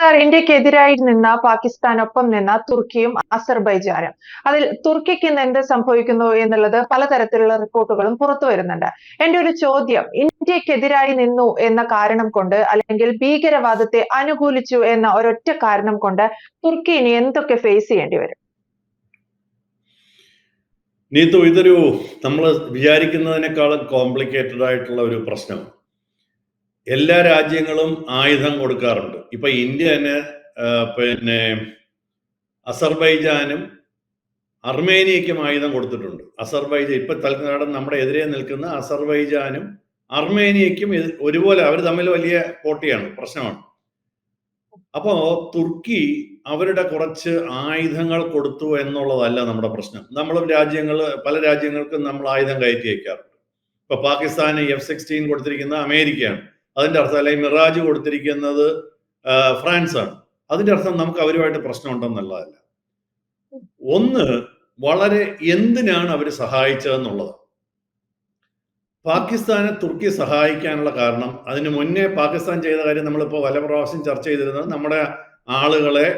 Sir ഇന്ത്യക്കെതിരായി നിന്ന പാകിസ്ഥാനൊപ്പം നിന്ന തുർക്കിയും അസർബൈജാനും. അതിൽ തുർക്കിക്ക് ഇന്ന് എന്ത് സംഭവിക്കുന്നു എന്നുള്ളത് പലതരത്തിലുള്ള റിപ്പോർട്ടുകളും പുറത്തു വരുന്നുണ്ട്. എന്റെ ഒരു ചോദ്യം ഇന്ത്യക്കെതിരായി നിന്നു എന്ന കാരണം കൊണ്ട് അല്ലെങ്കിൽ ഭീകരവാദത്തെ അനുകൂലിച്ചു എന്ന ഒരൊറ്റ കാരണം കൊണ്ട് തുർക്കി ഇനി എന്തൊക്കെ ഫേസ് ചെയ്യേണ്ടി വരും? നീത്തു ഇതൊരു നമ്മൾ വിചാരിക്കുന്നതിനേക്കാളും കോംപ്ലിക്കേറ്റഡ് ആയിട്ടുള്ള ഒരു പ്രശ്നമാണ്. എല്ലാ രാജ്യങ്ങളും ആയുധം കൊടുക്കാറുണ്ട്. ഇപ്പൊ ഇന്ത്യ തന്നെ പിന്നെ അസർബൈജാനും അർമേനിയയ്ക്കും ആയുധം കൊടുത്തിട്ടുണ്ട്. അസർബൈജ ഇപ്പൊ തൽക്കാലം നമ്മുടെ എതിരെ നിൽക്കുന്ന അസർബൈജാനും അർമേനിയയ്ക്കും ഒരുപോലെ അവർ തമ്മിൽ വലിയ പോട്ടിയാണ് പ്രശ്നമാണ്. അപ്പോ തുർക്കി അവരുടെ കുറച്ച് ആയുധങ്ങൾ കൊടുത്തു എന്നുള്ളതല്ല നമ്മുടെ പ്രശ്നം. നമ്മൾ രാജ്യങ്ങൾ പല രാജ്യങ്ങൾക്കും നമ്മൾ ആയുധം കയറ്റി വയ്ക്കാറുണ്ട്. ഇപ്പൊ പാകിസ്ഥാന് എഫ് സിക്സ്റ്റീൻ കൊടുത്തിരിക്കുന്നത് അമേരിക്കയാണ്. അതിന്റെ അർത്ഥം അല്ലെങ്കിൽ മിറാജ് കൊടുത്തിരിക്കുന്നത് ഫ്രാൻസ് ആണ് അതിന്റെ അർത്ഥം നമുക്ക് അവരുമായിട്ട് പ്രശ്നമുണ്ടെന്നുള്ളതല്ല. ഒന്ന് വളരെ എന്തിനാണ് അവർ സഹായിച്ചതെന്നുള്ളത്? പാകിസ്ഥാനെ തുർക്കി സഹായിക്കാനുള്ള കാരണം അതിന് മുന്നേ പാകിസ്ഥാൻ ചെയ്ത കാര്യം നമ്മളിപ്പോൾ പല പ്രാവശ്യം ചർച്ച ചെയ്തിരുന്നത് നമ്മുടെ ആളുകളെ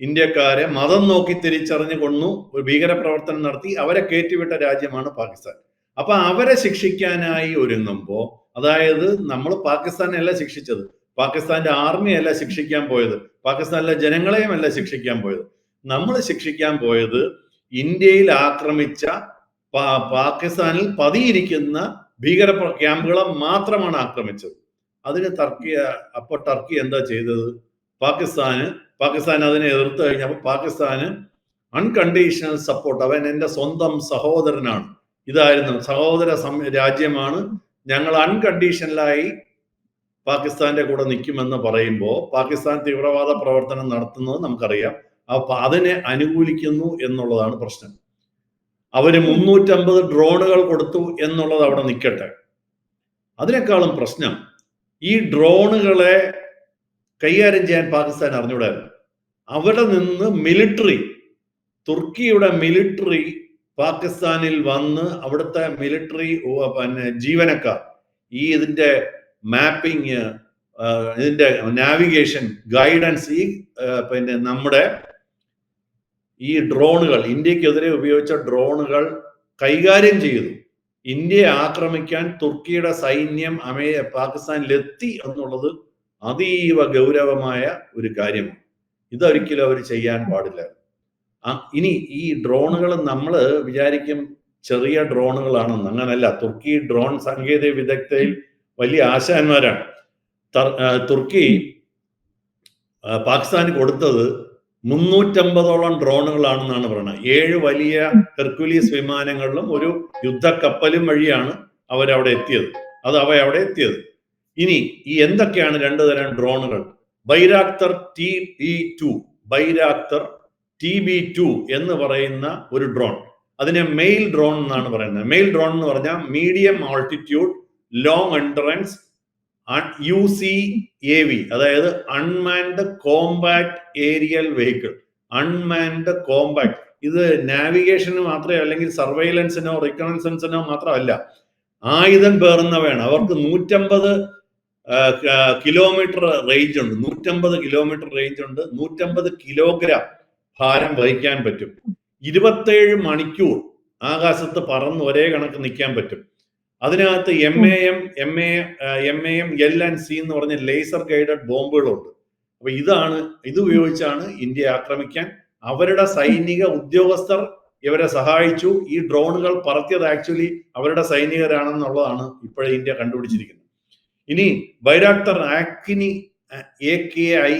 ഇന്ത്യക്കാരെ മതം നോക്കി തിരിച്ചറിഞ്ഞു കൊന്നു ഒരു ഭീകരപ്രവർത്തനം നടത്തി അവരെ കയറ്റിവിട്ട രാജ്യമാണ് പാകിസ്ഥാൻ. അപ്പൊ അവരെ ശിക്ഷിക്കാനായി ഒരുങ്ങുമ്പോൾ അതായത് നമ്മൾ പാകിസ്ഥാനെയല്ല ശിക്ഷിച്ചത്. പാകിസ്ഥാന്റെ ആർമിയല്ല ശിക്ഷിക്കാൻ പോയത്. പാകിസ്ഥാനിലെ ജനങ്ങളെയും അല്ല ശിക്ഷിക്കാൻ പോയത്. നമ്മൾ ശിക്ഷിക്കാൻ പോയത് ഇന്ത്യയിൽ ആക്രമിച്ച പാകിസ്ഥാനിൽ പതിയിരിക്കുന്ന ഭീകര ക്യാമ്പുകളെ മാത്രമാണ് ആക്രമിച്ചത്. അതിന് ടർക്കി അപ്പൊ ടർക്കി എന്താ ചെയ്തത്? പാകിസ്ഥാന് പാകിസ്ഥാൻ അതിനെ എതിർത്ത് കഴിഞ്ഞപ്പോൾ പാകിസ്ഥാന് അൺകണ്ടീഷണൽ സപ്പോർട്ട് അവൻ എന്റെ സ്വന്തം സഹോദരനാണ്. ഇതായിരുന്നു സഹോദര രാജ്യമാണ് ഞങ്ങൾ അൺകണ്ടീഷണലായി പാകിസ്ഥാന്റെ കൂടെ നിൽക്കുമെന്ന് പറയുമ്പോൾ പാകിസ്ഥാൻ തീവ്രവാദ പ്രവർത്തനം നടത്തുന്നത് നമുക്കറിയാം. അപ്പൊ അതിനെ അനുകൂലിക്കുന്നു എന്നുള്ളതാണ് പ്രശ്നം. അവർ മുന്നൂറ്റമ്പത് ഡ്രോണുകൾ കൊടുത്തു എന്നുള്ളത് അവിടെ നിൽക്കട്ടെ. അതിനേക്കാളും പ്രശ്നം ഈ ഡ്രോണുകളെ കൈകാര്യം ചെയ്യാൻ പാകിസ്ഥാൻ അറിഞ്ഞൂടായിരുന്നു അവിടെ നിന്ന് മിലിറ്ററി തുർക്കിയുടെ മിലിറ്ററി പാകിസ്ഥാനിൽ വന്ന് അവിടുത്തെ മിലിറ്ററി പിന്നെ ജീവനക്കാർ ഈ ഇതിന്റെ മാപ്പിംഗ് ഇതിന്റെ നാവിഗേഷൻ ഗൈഡൻസ് ഈ പിന്നെ നമ്മുടെ ഈ ഡ്രോണുകൾ ഇന്ത്യക്കെതിരെ ഉപയോഗിച്ച ഡ്രോണുകൾ കൈകാര്യം ചെയ്തു. ഇന്ത്യയെ ആക്രമിക്കാൻ തുർക്കിയുടെ സൈന്യം അമേ പാകിസ്ഥാനിലെത്തി എന്നുള്ളത് അതീവ ഗൗരവമായ ഒരു കാര്യമാണ്. ഇതൊരിക്കലും അവർ ചെയ്യാൻ പാടില്ല ഇനി ഈ ഡ്രോണുകൾ നമ്മൾ വിചാരിക്കും ചെറിയ ഡ്രോണുകളാണെന്ന്. അങ്ങനല്ല. തുർക്കി ഡ്രോൺ സാങ്കേതിക വിദഗ്ധയിൽ വലിയ ആശാന്മാരാണ്. തുർക്കി പാകിസ്ഥാന് കൊടുത്തത് മുന്നൂറ്റമ്പതോളം ഡ്രോണുകളാണെന്നാണ് പറയുന്നത്. ഏഴ് വലിയ ഹെർക്കുലീസ് വിമാനങ്ങളിലും ഒരു യുദ്ധക്കപ്പലും വഴിയാണ് അവരവിടെ എത്തിയത്. അത് അവ അവിടെ എത്തിയത്. ഇനി ഈ എന്തൊക്കെയാണ് രണ്ടു തരം ഡ്രോണുകൾ? Bayraktar T B two. Bayraktar T B two എന്ന് പറയുന്ന ഒരു ഡ്രോൺ അതിനെ മെയിൽ ഡ്രോൺ എന്നാണ് പറയുന്നത്. മെയിൽ ഡ്രോൺ എന്ന് പറഞ്ഞാൽ medium altitude long entrance U C A V അതായത് unmanned compact aerial vehicle unmanned compact ഇത് നാവിഗേഷന് മാത്രമേ അല്ലെങ്കിൽ സർവൈലൻസിനോ റിക്കണൻസൻസിനോ മാത്രമല്ല. ആയുധം പേറുന്നവയാണ്. അവർക്ക് നൂറ്റമ്പത് കിലോമീറ്റർ റേഞ്ച് ഉണ്ട്. നൂറ്റമ്പത് കിലോമീറ്റർ റേഞ്ച് ഉണ്ട്. നൂറ്റമ്പത് കിലോഗ്രാം ഭാരം വഹിക്കാൻ പറ്റും. ഇരുപത്തേഴ് മണിക്കൂർ ആകാശത്ത് പറന്ന് ഒരേ കണക്ക് നിൽക്കാൻ പറ്റും. അതിനകത്ത് M A M M A M A M L and C എന്ന് പറഞ്ഞ ലേസർ ഗൈഡഡ് ബോംബുകളുണ്ട്. അപ്പൊ ഇതാണ് ഇത് ഉപയോഗിച്ചാണ് ഇന്ത്യ ആക്രമിക്കാൻ. അവരുടെ സൈനിക ഉദ്യോഗസ്ഥർ ഇവരെ സഹായിച്ചു. ഈ ഡ്രോണുകൾ പറത്തിയത് ആക്ച്വലി അവരുടെ സൈനികരാണെന്നുള്ളതാണ് ഇപ്പോഴേ ഇന്ത്യ കണ്ടുപിടിച്ചിരിക്കുന്നത്. ഇനി Bayraktar Akinci A K I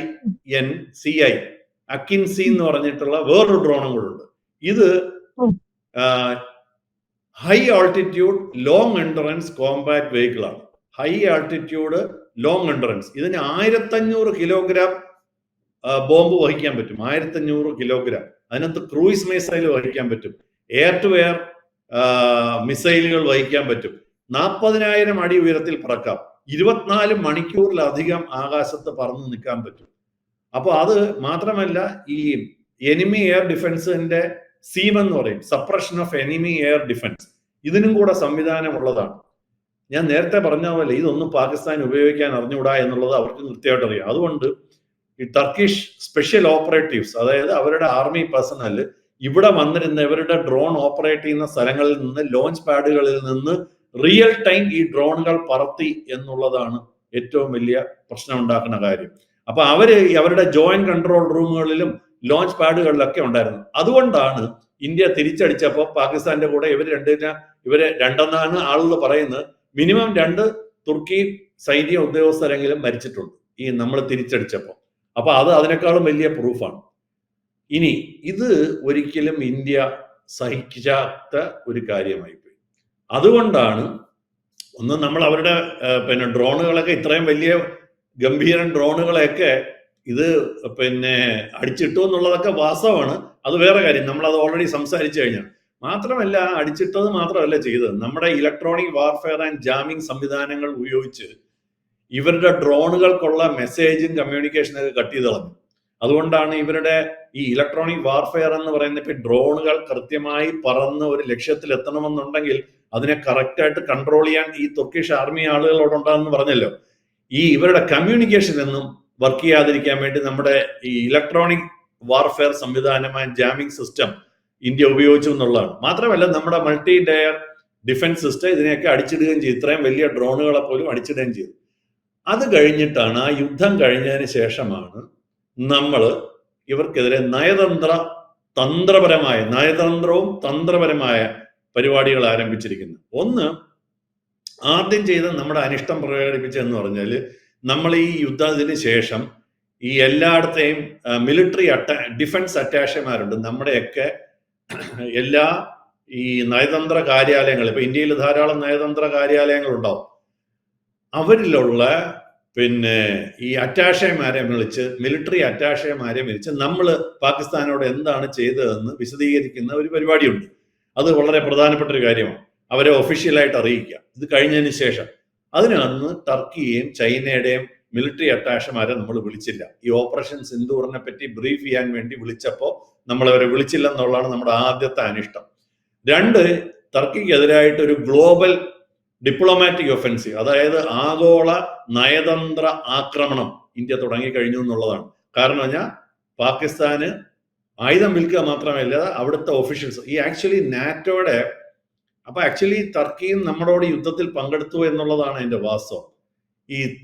N C I Akinci എന്ന് പറഞ്ഞിട്ടുള്ള വേറൊരു ഡ്രോണും കൂടെ ഉണ്ട്. ഇത് high altitude long endurance compact vehicle ആണ്. High altitude long endurance. ഇതിന് ആയിരത്തഞ്ഞൂറ് കിലോഗ്രാം ബോംബ് വഹിക്കാൻ പറ്റും. ആയിരത്തഞ്ഞൂറ് കിലോഗ്രാം. അതിനകത്ത് ക്രൂയിസ് മിസൈൽ വഹിക്കാൻ പറ്റും. എയർ ടു എയർ മിസൈലുകൾ വഹിക്കാൻ പറ്റും. നാൽപ്പതിനായിരം അടി ഉയരത്തിൽ പറക്കാം. ഇരുപത്തിനാല് മണിക്കൂറിലധികം ആകാശത്ത് പറന്ന് നിൽക്കാൻ പറ്റും. അപ്പോൾ അത് മാത്രമല്ല ഈ എനിമി എയർ ഡിഫൻസിന്റെ സീം എന്ന് പറയും suppression of enemy air defence ഇതിനും കൂടെ സംവിധാനം ഉള്ളതാണ് ഞാൻ നേരത്തെ പറഞ്ഞ പോലെ ഇതൊന്നും പാകിസ്ഥാൻ ഉപയോഗിക്കാൻ അറിഞ്ഞുകൂടാ എന്നുള്ളത് അവർക്ക് കൃത്യമായിട്ട് അറിയാം അതുകൊണ്ട് ഈ ടർക്കിഷ് സ്പെഷ്യൽ ഓപ്പറേറ്റീവ്സ് അതായത് അവരുടെ ആർമി പേഴ്സണൽ ഇവിടെ വന്നിരുന്ന ഇവരുടെ ഡ്രോൺ ഓപ്പറേറ്റ് ചെയ്യുന്ന സ്ഥലങ്ങളിൽ നിന്ന് ലോഞ്ച് പാഡുകളിൽ നിന്ന് റിയൽ ടൈം ഈ ഡ്രോണുകൾ പറത്തി എന്നുള്ളതാണ് ഏറ്റവും വലിയ പ്രശ്നം ഉണ്ടാക്കുന്ന കാര്യം. അപ്പൊ അവർ അവരുടെ ജോയിന്റ് കൺട്രോൾ റൂമുകളിലും ലോഞ്ച് പാഡുകളിലൊക്കെ ഉണ്ടായിരുന്നു. അതുകൊണ്ടാണ് ഇന്ത്യ തിരിച്ചടിച്ചപ്പോൾ പാകിസ്ഥാന്റെ കൂടെ ഇവർ രണ്ടിനെ ഇവർ രണ്ടെന്നാണ് ആളുകൾ പറയുന്നത്. മിനിമം രണ്ട് തുർക്കി സൈനിക ഉദ്യോഗസ്ഥരെങ്കിലും മരിച്ചിട്ടുണ്ട് ഈ നമ്മൾ തിരിച്ചടിച്ചപ്പോൾ അപ്പൊ അത് അതിനേക്കാളും വലിയ പ്രൂഫാണ് ഇനി ഇത് ഒരിക്കലും ഇന്ത്യ സഹിക്കാത്ത ഒരു കാര്യമായി പോയി അതുകൊണ്ടാണ് ഒന്ന് നമ്മൾ അവരുടെ പിന്നെ ഡ്രോണുകളൊക്കെ ഇത്രയും വലിയ ഗംഭീരൻ ഡ്രോണുകളെയൊക്കെ ഇത് പിന്നെ അടിച്ചിട്ടു എന്നുള്ളതൊക്കെ വാസ്തവമാണ്. അത് വേറെ കാര്യം. നമ്മൾ അത് ഓൾറെഡി സംസാരിച്ചു കഴിഞ്ഞാൽ മാത്രമല്ല അടിച്ചിട്ടത് മാത്രമല്ല ചെയ്തത്. നമ്മുടെ ഇലക്ട്രോണിക് വാർഫെയർ ആൻഡ് ജാമിംഗ് സംവിധാനങ്ങൾ ഉപയോഗിച്ച് ഇവരുടെ ഡ്രോണുകൾക്കുള്ള മെസ്സേജും കമ്മ്യൂണിക്കേഷനൊക്കെ കട്ട് ചെയ്ത് കളഞ്ഞു. അതുകൊണ്ടാണ് ഇവരുടെ ഈ ഇലക്ട്രോണിക് വാർഫെയർ എന്ന് പറയുന്ന ഇപ്പൊ ഡ്രോണുകൾ കൃത്യമായി പറന്ന് ഒരു ലക്ഷ്യത്തിൽ എത്തണമെന്നുണ്ടെങ്കിൽ അതിനെ കറക്റ്റായിട്ട് കൺട്രോൾ ചെയ്യാൻ ഈ തുർക്കിഷ് ആർമി ആളുകളോടുണ്ടാകുന്നു പറഞ്ഞല്ലോ. ഈ ഇവരുടെ കമ്മ്യൂണിക്കേഷൻ എന്നും വർക്ക് ചെയ്യാതിരിക്കാൻ വേണ്ടി നമ്മുടെ ഈ ഇലക്ട്രോണിക് വാർഫെയർ സംവിധാനമായ ജാമിംഗ് സിസ്റ്റം ഇന്ത്യ ഉപയോഗിച്ചു എന്നുള്ളതാണ്. മാത്രമല്ല നമ്മുടെ മൾട്ടി ഡയർ ഡിഫൻസ് സിസ്റ്റം ഇതിനെയൊക്കെ അടിച്ചിടുകയും ചെയ്തു. ഇത്രയും വലിയ ഡ്രോണുകളെ പോലും അടിച്ചിടുകയും ചെയ്തു. അത് കഴിഞ്ഞിട്ടാണ് ആ യുദ്ധം കഴിഞ്ഞതിന് ശേഷമാണ് നമ്മൾ ഇവർക്കെതിരെ നയതന്ത്ര തന്ത്രപരമായ നയതന്ത്രവും തന്ത്രപരമായ പരിപാടികൾ ആരംഭിച്ചിരിക്കുന്നത്. ഒന്ന് ആദ്യം ചെയ്ത നമ്മുടെ അനിഷ്ടം പ്രകടിപ്പിച്ചതെന്ന് പറഞ്ഞാൽ നമ്മൾ ഈ യുദ്ധത്തിന് ശേഷം ഈ എല്ലായിടത്തെയും മിലിറ്ററി അറ്റാ ഡിഫൻസ് അറ്റാഷമാരുണ്ട് നമ്മുടെയൊക്കെ എല്ലാ ഈ നയതന്ത്ര കാര്യാലയങ്ങൾ ഇപ്പൊ ഇന്ത്യയിൽ ധാരാളം നയതന്ത്ര കാര്യാലയങ്ങൾ ഉണ്ടാവും അവരിലുള്ള പിന്നെ ഈ അറ്റാഷമാരെ വിളിച്ച് മിലിറ്ററി അറ്റാഷമാരെ വിളിച്ച് നമ്മൾ പാകിസ്ഥാനോട് എന്താണ് ചെയ്തതെന്ന് വിശദീകരിക്കുന്ന ഒരു പരിപാടിയുണ്ട്. അത് വളരെ പ്രധാനപ്പെട്ട ഒരു കാര്യമാണ്. അവരെ ഒഫീഷ്യലായിട്ട് അറിയിക്കുക. ഇത് കഴിഞ്ഞതിന് ശേഷം. അതിനന്ന് ടർക്കിയെയും ചൈനയുടെയും മിലിറ്ററി അറ്റാഷമാരെ നമ്മൾ വിളിച്ചില്ല. ഈ ഓപ്പറേഷൻ സിന്ദൂറിനെ പറ്റി ബ്രീഫ് ചെയ്യാൻ വേണ്ടി വിളിച്ചപ്പോൾ നമ്മൾ അവരെ വിളിച്ചില്ല എന്നുള്ളതാണ് നമ്മുടെ ആദ്യത്തെ അനിഷ്ടം. രണ്ട് ടർക്കിക്കെതിരായിട്ട് ഒരു ഗ്ലോബൽ ഡിപ്ലോമാറ്റിക് ഒഫൻസീവ് അതായത് ആഗോള നയതന്ത്ര ആക്രമണം ഇന്ത്യ തുടങ്ങി കഴിഞ്ഞു എന്നുള്ളതാണ്. കാരണം പറഞ്ഞാൽ പാകിസ്ഥാന് ആയുധം വിൽക്കുക മാത്രമല്ല അവിടുത്തെ ഒഫീഷ്യൽസ് ഈ ആക്ച്വലി നാറ്റോയുടെ അപ്പൊ ആക്ച്വലി ടർക്കിയും നമ്മളോട് യുദ്ധത്തിൽ പങ്കെടുത്തു എന്നുള്ളതാണ് അതിന്റെ വാസ്തവം. ഈ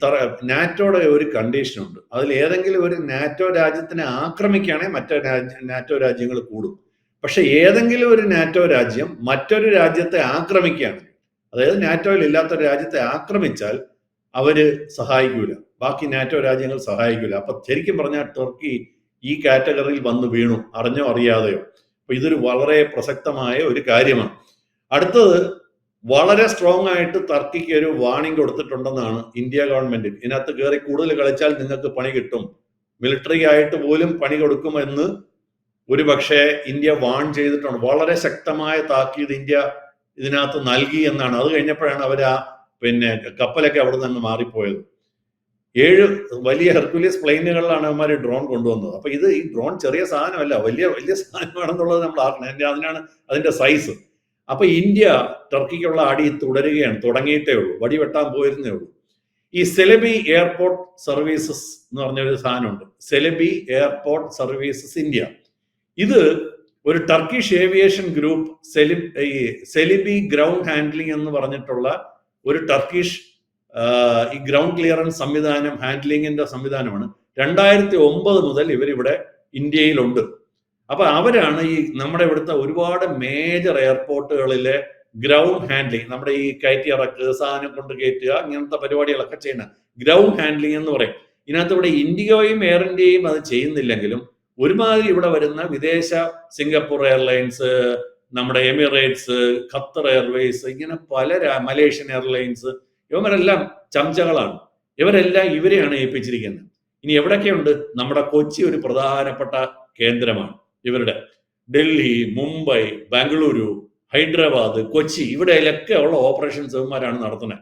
നാറ്റോയുടെ ഒരു കണ്ടീഷൻ ഉണ്ട്. അതിൽ ഏതെങ്കിലും ഒരു നാറ്റോ രാജ്യത്തിനെ ആക്രമിക്കുകയാണെങ്കിൽ മറ്റേ നാറ്റോ രാജ്യങ്ങൾ കൂടും. പക്ഷെ ഏതെങ്കിലും ഒരു നാറ്റോ രാജ്യം മറ്റൊരു രാജ്യത്തെ ആക്രമിക്കുകയാണ്. അതായത് നാറ്റോയിൽ ഇല്ലാത്ത രാജ്യത്തെ ആക്രമിച്ചാൽ അവർ സഹായിക്കൂല. ബാക്കി നാറ്റോ രാജ്യങ്ങൾ സഹായിക്കൂല. അപ്പൊ ശരിക്കും പറഞ്ഞാൽ ടർക്കി ഈ കാറ്റഗറിയിൽ വന്ന് വീണു. അറിഞ്ഞോ അറിയാതെയോ. അപ്പൊ ഇതൊരു വളരെ പ്രസക്തമായ ഒരു കാര്യമാണ്. അടുത്തത് വളരെ സ്ട്രോങ് ആയിട്ട് തർക്കിക്ക് ഒരു വാണിംഗ് കൊടുത്തിട്ടുണ്ടെന്നാണ് ഇന്ത്യ ഗവൺമെന്റ് ഇതിനകത്ത് കയറി കൂടുതൽ കളിച്ചാൽ നിങ്ങൾക്ക് പണി കിട്ടും. മിലിറ്ററി ആയിട്ട് പോലും പണി കൊടുക്കുമെന്ന് ഒരു പക്ഷേ ഇന്ത്യ വാൺ ചെയ്തിട്ടുണ്ട്. വളരെ ശക്തമായ താക്കീത് ഇന്ത്യ ഇതിനകത്ത് നൽകി എന്നാണ്. അത് കഴിഞ്ഞപ്പോഴാണ് അവർ ആ പിന്നെ കപ്പലൊക്കെ അവിടെ നിന്ന് മാറിപ്പോയത്. ഏഴ് വലിയ ഹെർക്കുലിയസ് പ്ലെയിനുകളിലാണ് അവന്മാർ ഡ്രോൺ കൊണ്ടുവന്നത്. അപ്പൊ ഇത് ഈ ഡ്രോൺ ചെറിയ സാധനമല്ല വലിയ വലിയ സാധനമാണെന്നുള്ളത് നമ്മൾ അതിന്റെ അതിനാണ് അതിന്റെ സൈസ് അപ്പൊ ഇന്ത്യ ടർക്കിക്കുള്ള അടി തുടരുകയാണ് തുടങ്ങിയിട്ടേ ഉള്ളൂ വടിവെട്ടാൻ പോയിരുന്നേ ഉള്ളൂ. ഈ സെലബി എയർപോർട്ട് സർവീസസ് എന്ന് പറഞ്ഞൊരു സാധനമുണ്ട് സെലബി എയർപോർട്ട് സർവീസസ് ഇന്ത്യ. ഇത് ഒരു ടർക്കിഷ് ഏവിയേഷൻ ഗ്രൂപ്പ് സെലി ഈ സെലിബി ഗ്രൗണ്ട് ഹാൻഡ്ലിംഗ് എന്ന് പറഞ്ഞിട്ടുള്ള ഒരു ടർക്കിഷ് ഈ ഗ്രൗണ്ട് ക്ലിയറൻസ് സംവിധാനം ഹാൻഡ്ലിങ്ങിന്റെ സംവിധാനമാണ്. രണ്ടായിരത്തി ഒമ്പത് മുതൽ ഇവരിവിടെ ഇന്ത്യയിലുണ്ട്. അപ്പൊ അവരാണ് ഈ നമ്മുടെ ഇവിടുത്തെ ഒരുപാട് മേജർ എയർപോർട്ടുകളിലെ ഗ്രൗണ്ട് ഹാൻഡ്ലിങ് നമ്മുടെ ഈ കയറ്റി ഇറക്ക് സാധനം കൊണ്ട് കയറ്റുക ഇങ്ങനത്തെ പരിപാടികളൊക്കെ ചെയ്യുന്ന ഗ്രൗണ്ട് ഹാൻഡ്ലിംഗ് എന്ന് പറയും. ഇതിനകത്ത് ഇവിടെ ഇന്ത്യയും എയർ ഇന്ത്യയും അത് ചെയ്യുന്നില്ലെങ്കിലും ഒരുമാതിരി ഇവിടെ വരുന്ന വിദേശ സിംഗപ്പൂർ എയർലൈൻസ് നമ്മുടെ എമിറേറ്റ്സ് ഖത്തർ എയർവേസ് ഇങ്ങനെ പല മലേഷ്യൻ എയർലൈൻസ് ഇവരെല്ലാം ചംചകളാണ് ഇവരെല്ലാം ഇവരെയാണ് ഏൽപ്പിച്ചിരിക്കുന്നത്. ഇനി എവിടെയൊക്കെയുണ്ട്? നമ്മുടെ കൊച്ചി ഒരു പ്രധാനപ്പെട്ട കേന്ദ്രമാണ്. ഇവരുടെ ഡൽഹി മുംബൈ ബാംഗ്ലൂരു ഹൈദരാബാദ് കൊച്ചി ഇവിടെയൊക്കെ ഉള്ള ഓപ്പറേഷൻസ് ഇവന്മാരാണ് നടത്തുന്നത്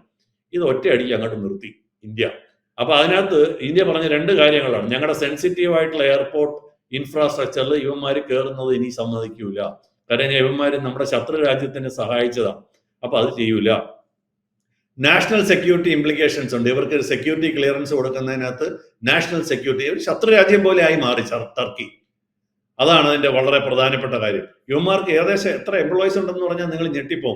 ഇത് ഒറ്റയടിക്ക് അങ്ങോട്ട് നിർത്തി ഇന്ത്യ. അപ്പൊ അതിനകത്ത് ഇന്ത്യ പറഞ്ഞ രണ്ട് കാര്യങ്ങളാണ്. ഞങ്ങളുടെ സെൻസിറ്റീവ് ആയിട്ടുള്ള എയർപോർട്ട് ഇൻഫ്രാസ്ട്രക്ചറിൽ ഇവന്മാർ കയറുന്നത് ഇനി സമ്മതിക്കൂല. കാരണം ഇവന്മാർ നമ്മുടെ ശത്രു രാജ്യത്തിനെ സഹായിച്ചതാണ് അപ്പൊ അത് ചെയ്യൂല. നാഷണൽ സെക്യൂരിറ്റി ഇംപ്ലിക്കേഷൻസ് ഉണ്ട്. ഇവർക്ക് സെക്യൂരിറ്റി ക്ലിയറൻസ് കൊടുക്കുന്നതിനകത്ത് നാഷണൽ സെക്യൂരിറ്റി ശത്രു രാജ്യം പോലെ ആയി മാറി ടർക്കി. അതാണ് അതിന്റെ വളരെ പ്രധാനപ്പെട്ട കാര്യം. യുവമാർക്ക് ഏകദേശം എത്ര എംപ്ലോയീസ് ഉണ്ടെന്ന് പറഞ്ഞാൽ നിങ്ങൾ ഞെട്ടിപ്പോ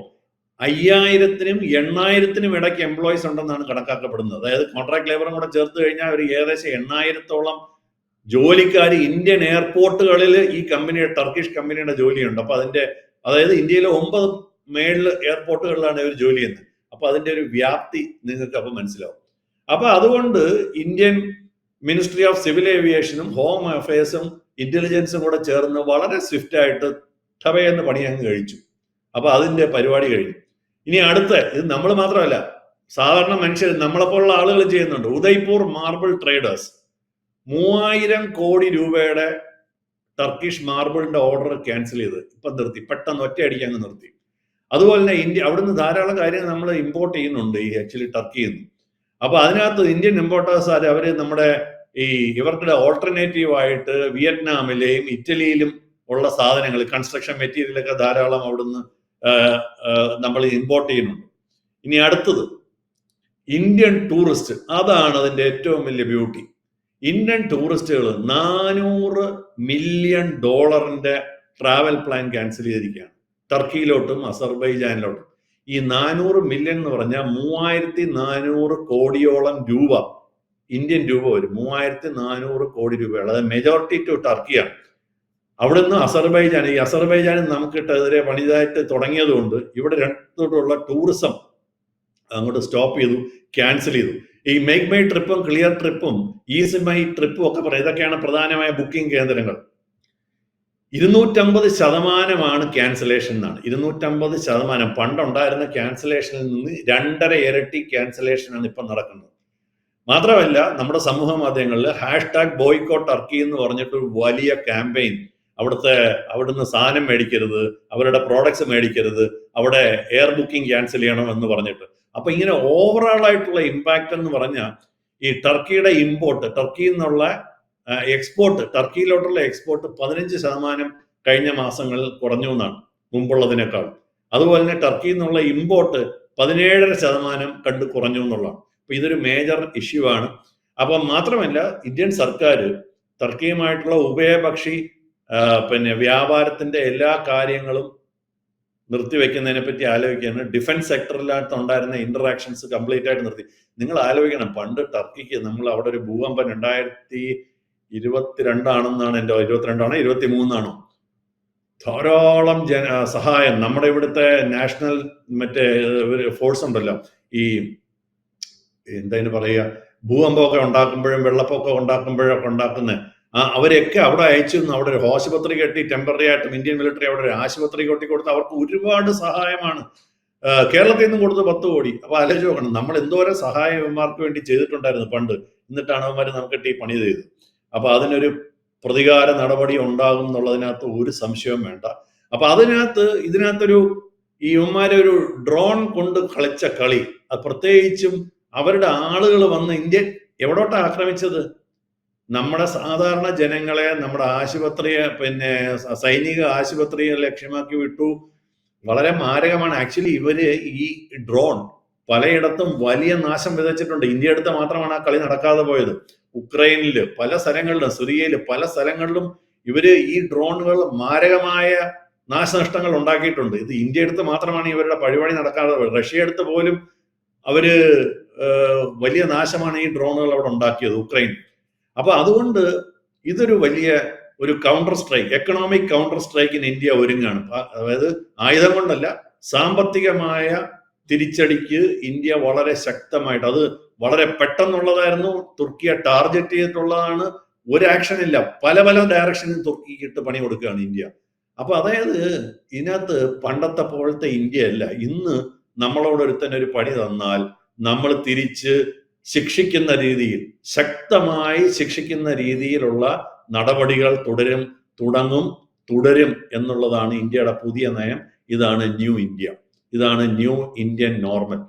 അയ്യായിരത്തിനും എണ്ണായിരത്തിനും ഇടയ്ക്ക് എംപ്ലോയീസ് ഉണ്ടെന്നാണ് കണക്കാക്കപ്പെടുന്നത്. അതായത് കോൺട്രാക്ട് ലേബറും കൂടെ ചേർത്ത് കഴിഞ്ഞാൽ ഒരു ഏകദേശം എണ്ണായിരത്തോളം ജോലിക്കാർ ഇന്ത്യൻ എയർപോർട്ടുകളിൽ ഈ കമ്പനിയുടെ ടർക്കിഷ് കമ്പനിയുടെ ജോലിയുണ്ട്. അപ്പൊ അതിന്റെ അതായത് ഇന്ത്യയിലെ ഒമ്പത് മേളിൽ എയർപോർട്ടുകളിലാണ് ഇവർ ജോലി ചെയ്യുന്നത്. അപ്പൊ അതിന്റെ ഒരു വ്യാപ്തി നിങ്ങൾക്ക് അപ്പൊ മനസ്സിലാവും. അപ്പൊ അതുകൊണ്ട് ഇന്ത്യൻ മിനിസ്ട്രി ഓഫ് സിവിൽ ഏവിയേഷനും ഹോം അഫയേഴ്സും ഇന്റലിജൻസും കൂടെ ചേർന്ന് വളരെ സ്വിഫ്റ്റ് ആയിട്ട് ടവയെന്ന് പണി അങ്ങ് കഴിച്ചു. അപ്പൊ അതിന്റെ പരിപാടി കഴിഞ്ഞു. ഇനി അടുത്ത ഇത് നമ്മൾ മാത്രമല്ല സാധാരണ മനുഷ്യർ നമ്മളെപ്പോലുള്ള ആളുകൾ ചെയ്യുന്നുണ്ട്. ഉദയ്പൂർ മാർബിൾ ട്രേഡേഴ്സ് മൂവായിരം കോടി രൂപയുടെ ടർക്കിഷ് മാർബിളിന്റെ ഓർഡർ ക്യാൻസൽ ചെയ്ത് ഇപ്പൊ നിർത്തി. പെട്ടെന്ന് ഒറ്റയടിക്ക് അങ്ങ് നിർത്തി. അതുപോലെ തന്നെ ഇന്ത്യ അവിടുന്ന് ധാരാളം കാര്യങ്ങൾ നമ്മൾ ഇമ്പോർട്ട് ചെയ്യുന്നുണ്ട് ഈ ആക്ച്വലി ടർക്കിയിൽ നിന്ന് അപ്പൊ അതിനകത്ത് ഇന്ത്യൻ ഇമ്പോർട്ടേഴ്സ് അവർ നമ്മുടെ ഈ ഇവരുടെ ഓൾട്ടർനേറ്റീവ് ആയിട്ട് വിയറ്റ്നാമിലെയും ഇറ്റലിയിലും ഉള്ള സാധനങ്ങൾ കൺസ്ട്രക്ഷൻ മെറ്റീരിയലൊക്കെ ധാരാളം അവിടുന്ന് നമ്മൾ ഇമ്പോർട്ട് ചെയ്യുന്നുണ്ട്. ഇനി അടുത്തത് ഇന്ത്യൻ ടൂറിസ്റ്റ് അതാണ് അതിന്റെ ഏറ്റവും വലിയ ബ്യൂട്ടി ഇന്ത്യൻ ടൂറിസ്റ്റുകൾ നാനൂറ് മില്യൺ ഡോളറിന്റെ ട്രാവൽ പ്ലാൻ ക്യാൻസൽ ചെയ്തിരിക്കുകയാണ്. ടർക്കിയിലോട്ടും അസർബൈജാനിലോട്ടും ഈ നാനൂറ് മില്യൺ എന്ന് പറഞ്ഞാൽ മൂവായിരത്തി നാനൂറ് കോടിയോളം രൂപ ഇന്ത്യൻ രൂപ വരും മൂവായിരത്തി നാനൂറ് കോടി രൂപയാണ്. അതായത് മെജോറിറ്റി ടു ടർക്കിയാണ് അവിടുന്ന് അസർബൈജാൻ ഈ അസർബൈജാനിൽ നമുക്കിട്ടെതിരെ പണിതായിട്ട് തുടങ്ങിയതുകൊണ്ട് ഇവിടെ രണ്ടോട്ടുള്ള ടൂറിസം അങ്ങോട്ട് സ്റ്റോപ്പ് ചെയ്തു ക്യാൻസൽ ചെയ്തു. ഈ മേക്ക് മൈ ട്രിപ്പും ക്ലിയർ ട്രിപ്പും ഈസി മൈ ട്രിപ്പും ഒക്കെ പറയാം ഇതൊക്കെയാണ് പ്രധാനമായ ബുക്കിംഗ് കേന്ദ്രങ്ങൾ. ഇരുന്നൂറ്റമ്പത് ശതമാനമാണ് ക്യാൻസലേഷൻ എന്നാണ്. ഇരുന്നൂറ്റമ്പത് ശതമാനം. പണ്ടുണ്ടായിരുന്ന ക്യാൻസലേഷനിൽ നിന്ന് രണ്ടര ഇരട്ടി ക്യാൻസലേഷനാണ് ഇപ്പം നടക്കുന്നത്. മാത്രമല്ല നമ്മുടെ സമൂഹ മാധ്യമങ്ങളിൽ ഹാഷ്ടാഗ് ബോയ്ക്കോട്ട് ടർക്കി എന്ന് പറഞ്ഞിട്ട് വലിയ ക്യാമ്പയിൻ. അവിടുത്തെ അവിടുന്ന് സാധനം മേടിക്കരുത് അവരുടെ പ്രോഡക്ട്സ് മേടിക്കരുത് അവിടെ എയർ ബുക്കിംഗ് ക്യാൻസൽ ചെയ്യണം എന്ന് പറഞ്ഞിട്ട്. അപ്പൊ ഇങ്ങനെ ഓവറോൾ ആയിട്ടുള്ള ഇമ്പാക്ട് എന്ന് പറഞ്ഞാൽ ഈ ടർക്കിയുടെ ഇമ്പോർട്ട് ടർക്കിയിൽ നിന്നുള്ള എക്സ്പോർട്ട് ടർക്കിയിലോട്ടുള്ള എക്സ്പോർട്ട് പതിനഞ്ച് ശതമാനം കഴിഞ്ഞ മാസങ്ങളിൽ കുറഞ്ഞു എന്നാണ് മുമ്പുള്ളതിനേക്കാൾ. അതുപോലെ തന്നെ ടർക്കിയിൽ നിന്നുള്ള ഇമ്പോർട്ട് പതിനേഴര ശതമാനം കണ്ട് കുറഞ്ഞു എന്നുള്ളതാണ്. അപ്പൊ ഇതൊരു മേജർ ഇഷ്യൂ ആണ്. അപ്പം മാത്രമല്ല ഇന്ത്യൻ സർക്കാർ തർക്കീയമായിട്ടുള്ള ഉഭയപക്ഷി പിന്നെ വ്യാപാരത്തിന്റെ എല്ലാ കാര്യങ്ങളും നിർത്തിവെക്കുന്നതിനെ പറ്റി ആലോചിക്കുകയാണ്. ഡിഫൻസ് സെക്ടറിലകത്ത് ഉണ്ടായിരുന്ന ഇന്ററാക്ഷൻസ് കംപ്ലീറ്റ് ആയിട്ട് നിർത്തി. നിങ്ങൾ ആലോചിക്കണം പണ്ട് ടർക്കിക്ക് നമ്മൾ അവിടെ ഒരു ഭൂകമ്പം രണ്ടായിരത്തി ഇരുപത്തിരണ്ടാണെന്നാണ് എന്റെ ഇരുപത്തിരണ്ടാണോ ഇരുപത്തി മൂന്നാണോ ധാരാളം ജന സഹായം നമ്മുടെ ഇവിടുത്തെ നാഷണൽ മറ്റേ ഫോഴ്സ് ഉണ്ടല്ലോ. ഈ എന്താ പറയുക? ഭൂകമ്പമൊക്കെ ഉണ്ടാക്കുമ്പോഴും വെള്ളപ്പൊക്കം ഉണ്ടാക്കുമ്പോഴൊക്കെ ഉണ്ടാക്കുന്ന ആ അവരെയൊക്കെ അവിടെ അയച്ചു നിന്ന് അവിടെ ഒരു ആശുപത്രി കെട്ടി ടെമ്പററി ആയിട്ടും ഇന്ത്യൻ മിലിറ്ററി അവിടെ ഒരു ആശുപത്രി കെട്ടി കൊടുത്ത് അവർക്ക് ഒരുപാട് സഹായമാണ്. കേരളത്തിൽ നിന്നും കൊടുത്ത് പത്ത് കോടി. അപ്പൊ ആലോചിച്ച് നോക്കണം. നമ്മൾ എന്തോരം സഹായം വേണ്ടി ചെയ്തിട്ടുണ്ടായിരുന്നു പണ്ട്. എന്നിട്ടാണ് അവന്മാർ നമുക്കിട്ട് ഈ പണി ചെയ്തത്. അപ്പൊ അതിനൊരു പ്രതികാര നടപടി ഉണ്ടാകും എന്നുള്ളതിനകത്ത് ഒരു സംശയവും വേണ്ട. അപ്പൊ അതിനകത്ത് ഇതിനകത്തൊരു ഈ ഇവന്മാരെ ഒരു ഡ്രോൺ കൊണ്ട് കളിച്ച കളി. അത് പ്രത്യേകിച്ചും അവരുടെ ആളുകൾ വന്ന് ഇന്ത്യ എവിടോട്ടാ ആക്രമിച്ചത്? നമ്മുടെ സാധാരണ ജനങ്ങളെ നമ്മുടെ ആശുപത്രിയെ പിന്നെ സൈനിക ആശുപത്രിയെ ലക്ഷ്യമാക്കി വിട്ടു. വളരെ മാരകമാണ്. ആക്ച്വലി ഇവർ ഈ ഡ്രോൺ പലയിടത്തും വലിയ നാശം വിതച്ചിട്ടുണ്ട്. ഇന്ത്യ അടുത്ത് മാത്രമാണ് ആ കളി നടക്കാതെ പോയത്. ഉക്രൈനിൽ പല സ്ഥലങ്ങളിലും സിറിയയിൽ പല സ്ഥലങ്ങളിലും ഇവർ ഈ ഡ്രോണുകൾ മാരകമായ നാശനഷ്ടങ്ങൾ ഉണ്ടാക്കിയിട്ടുണ്ട്. ഇത് ഇന്ത്യ അടുത്ത് മാത്രമാണ് ഇവരുടെ പരിപാടി നടക്കാതെ പോയത്. റഷ്യ അടുത്ത് പോലും അവർ വലിയ നാശമാണ് ഈ ഡ്രോണുകൾ അവിടെ ഉണ്ടാക്കിയത് ഉക്രൈൻ. അപ്പൊ അതുകൊണ്ട് ഇതൊരു വലിയ ഒരു കൗണ്ടർ സ്ട്രൈക്ക് എക്കണോമിക് കൗണ്ടർ സ്ട്രൈക്കിന് ഇന്ത്യ ഒരുങ്ങാണ്. അതായത് ആയുധം കൊണ്ടല്ല സാമ്പത്തികമായ തിരിച്ചടിക്ക് ഇന്ത്യ വളരെ ശക്തമായിട്ട് അത് വളരെ പെട്ടെന്നുള്ളതായിരുന്നു. തുർക്കിയെ ടാർഗറ്റ് ചെയ്തിട്ടുള്ളതാണ്. ഒരു ആക്ഷൻ ഇല്ല. പല പല ഡയറക്ഷനിൽ തുർക്കിക്ക് ഇട്ട് പണി കൊടുക്കുകയാണ് ഇന്ത്യ. അപ്പൊ അതായത് ഇതിനകത്ത് പണ്ടത്തെ പോലത്തെ ഇന്ത്യ അല്ല. ഇന്ന് നമ്മളോട് ഒരുത്തൻ ഒരു പണി തന്നാൽ നമ്മൾ തിരിച്ച് ശിക്ഷിക്കുന്ന രീതിയിൽ ശക്തമായി ശിക്ഷിക്കുന്ന രീതിയിലുള്ള നടപടികൾ തുടരും തുടങ്ങും തുടരും എന്നുള്ളതാണ് ഇന്ത്യയുടെ പുതിയ നയം. ഇതാണ് ന്യൂ ഇന്ത്യ. ഇതാണ് ന്യൂ ഇന്ത്യൻ നോർമൽ.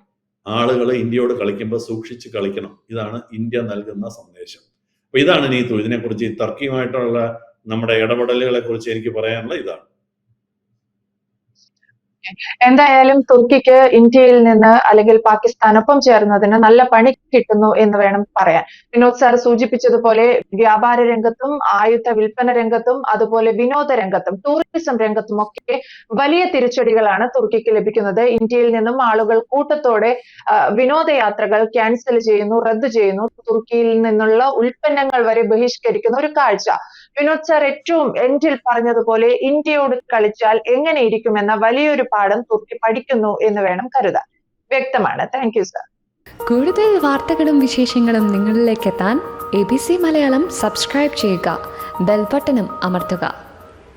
ആളുകൾ ഇന്ത്യയോട് കളിക്കുമ്പോൾ സൂക്ഷിച്ച് കളിക്കണം. ഇതാണ് ഇന്ത്യ നൽകുന്ന സന്ദേശം. അപ്പൊ ഇതാണ് നീതു ഇതിനെക്കുറിച്ച് തർക്കിയുമായിട്ടുള്ള നമ്മുടെ ഇടപെടലുകളെ കുറിച്ച് എനിക്ക് പറയാനുള്ള ഇതാണ്. എന്തായാലും തുർക്കിക്ക് ഇന്ത്യയിൽ നിന്ന് അല്ലെങ്കിൽ പാകിസ്ഥാനൊപ്പം ചേർന്നതിന് നല്ല പണി കിട്ടുന്നു എന്ന് വേണം പറയാൻ. വിനോദ് സാർ സൂചിപ്പിച്ചതുപോലെ വ്യാപാര രംഗത്തും ആയുധ വിൽപ്പന രംഗത്തും അതുപോലെ വിനോദ രംഗത്തും ടൂറിസം രംഗത്തും ഒക്കെ വലിയ തിരിച്ചടികളാണ് തുർക്കിക്ക് ലഭിക്കുന്നത്. ഇന്ത്യയിൽ നിന്നും ആളുകൾ കൂട്ടത്തോടെ വിനോദയാത്രകൾ ക്യാൻസൽ ചെയ്യുന്നു റദ്ദു ചെയ്യുന്നു. തുർക്കിയിൽ നിന്നുള്ള ഉൽപ്പന്നങ്ങൾ വരെ ബഹിഷ്കരിക്കുന്ന ഒരു കാഴ്ച. വിനോദ് സാർ ഏറ്റവും എൻഡിൽ പറഞ്ഞതുപോലെ ഇന്ത്യയോട് കളിച്ചാൽ എങ്ങനെ ഇരിക്കുമെന്ന വലിയൊരു പാഠം തുർക്കി പഠിക്കുന്നു എന്ന് വേണം കരുതാൻ. വ്യക്തമാണ്. താങ്ക് യു സാർ കൂടുതൽ വാർത്തകളും വിശേഷങ്ങളും നിങ്ങളിലേക്ക് എത്താൻ A B C Malayalam subscribe ചെയ്യുക. ബെൽബട്ടനും അമർത്തുക.